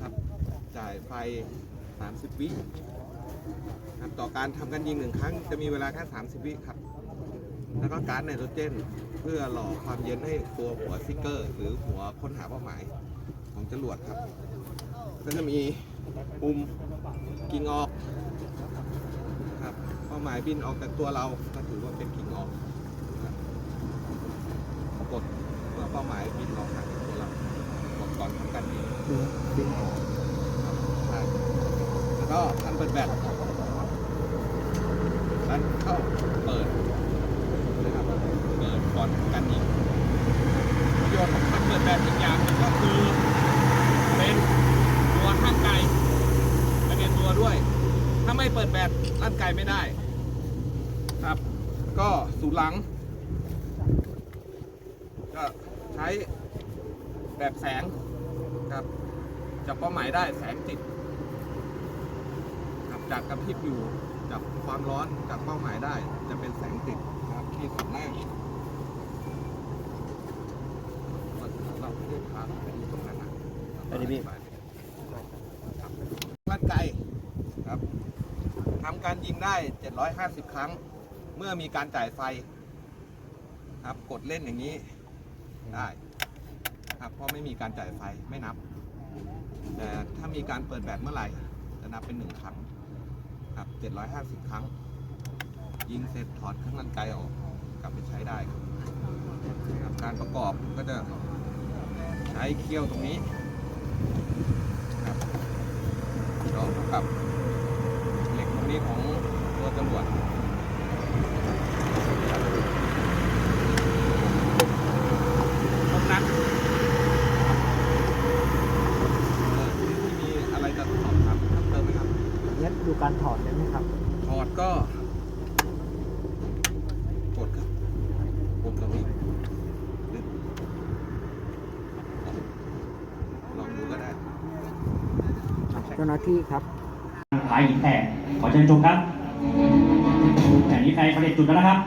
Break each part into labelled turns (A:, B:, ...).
A: ครับจ่ายไฟ 30 วิครับต่อการทำการยิงหนึ่งครั้งจะมีเวลาแค่ 30 วิครับ แล้วก็กาซไนโตรเจน เพื่อหล่อความเย็นให้ตัวหัวซิกเกอร์ หรือหัวค้นหาเป้าหมายของจรวดครับ ก็จะมีปุ่มกิ่งออกครับเป้าหมายบินออกจากตัวเราก็ถือว่าเป็นกิ่งออกกดเมื่อเป้าหมายบินออกจากตัวเรากดก่อนทำการบิน
B: ดึงดึงออก
A: ครับใช่แล้ว ก็คันเปิดแบตแล้วเข้าเปิดนะครับเปิดก่อนการยิงประโยชน์ของคันเปิดแบตอีกอย่างหนึงก็คือเป็นตัวข้างไกลและเป็นตัวด้วย ถ้าไม่เปิดแบตลั่นไกลไม่ได้ครับ ก็สูหลัง ก็ใช้แบบแสงครับจับเป้าหมายได้แสงติด จากกระพริบอยู่จับความร้อนจากเป้าหมายได้ จะเป็นแสงติดนะครับที่สุดหน้าเราไม่ได้พาไปดูตรงนั้นนะ
B: อันนี้พี่
A: ครับลั่นไกลครับทำการยิงได้ 750 ครั้ง เมื่อมีการจ่ายไฟครับกดเล่นอย่างนี้ได้ครับเพราะไม่มีการจ่ายไฟไม่นับ แต่ถ้ามีการเปิดแบตเมื่อไหร่จะนับเป็นหนึ่งครั้ง ครับ 750 ครั้ง ยิงเสร็จถอดเครื่องลันไกลออก กลับไปใช้ได้ครับครับการประกอบก็จะใช้เคี่ยวตรงนี้ครับต่อกับเหล็กตรงนี้ของตัวจรวดตรงนั้นเอ่อที่มีอะไรจะสอบถามเพิ่มเติมไหมครับ
B: งั้นดู การถอดได้ไหมครับ
A: ถอดก็ กดครับกดตรงนี้ดึงลองดูก็ได้
B: เจ้าหน้าที่ครับ
C: ขายหินแตกขอเชิญชมครับแผนนี้ใครผลิตจุดแล้วนะครับ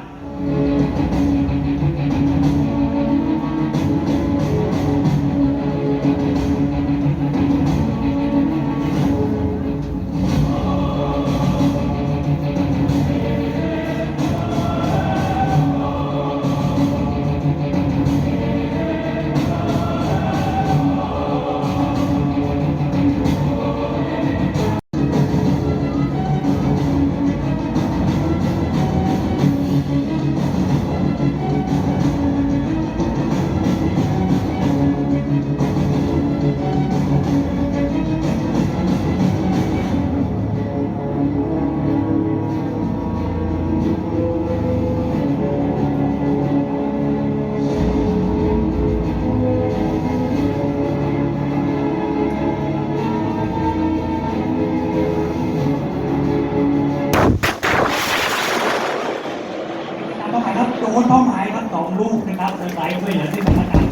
C: เป้าหมายครับโดนเป้าหมายครับสองลูกนะครับเซอร์ไพรส์ช่วยเหลือซึ่งกันและกัน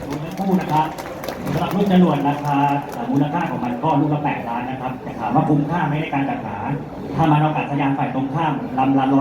C: โดนทั้งคู่นะครับสำหรับลูกจรวดราคามูลค่าของมันก็ลูกละแปดล้านนะครับแต่ถามว่าคุ้มค่าไหมในการจัดหาถ้ามันเอาอากาศยานฝ่ายตรงข้ามลำละร้อย